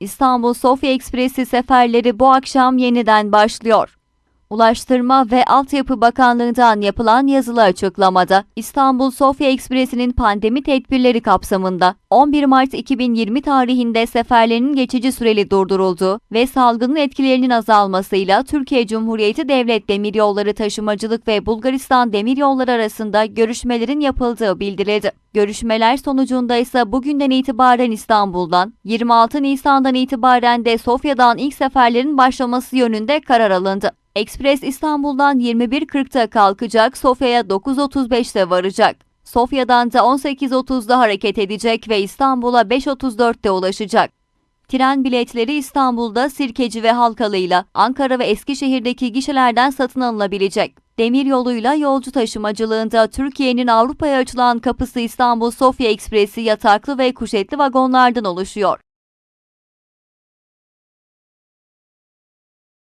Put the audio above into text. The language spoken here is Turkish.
İstanbul Sofya Ekspresi seferleri bu akşam yeniden başlıyor. Ulaştırma ve Altyapı Bakanlığı'ndan yapılan yazılı açıklamada İstanbul Sofya Ekspresi'nin pandemi tedbirleri kapsamında 11 Mart 2020 tarihinde seferlerinin geçici süreli durdurulduğu ve salgının etkilerinin azalmasıyla Türkiye Cumhuriyeti Devlet Demiryolları Taşımacılık ve Bulgaristan Demiryolları arasında görüşmelerin yapıldığı bildirildi. Görüşmeler sonucunda ise bugünden itibaren İstanbul'dan, 26 Nisan'dan itibaren de Sofya'dan ilk seferlerin başlaması yönünde karar alındı. Ekspres İstanbul'dan 21.40'ta kalkacak, Sofya'ya 9.35'te varacak. Sofya'dan da 18.30'da hareket edecek ve İstanbul'a 5.34'te ulaşacak. Tren biletleri İstanbul'da Sirkeci ve Halkalı'yla Ankara ve Eskişehir'deki gişelerden satın alınabilecek. Demir yoluyla yolcu taşımacılığında Türkiye'nin Avrupa'ya açılan kapısı İstanbul Sofya Ekspresi yataklı ve kuşetli vagonlardan oluşuyor.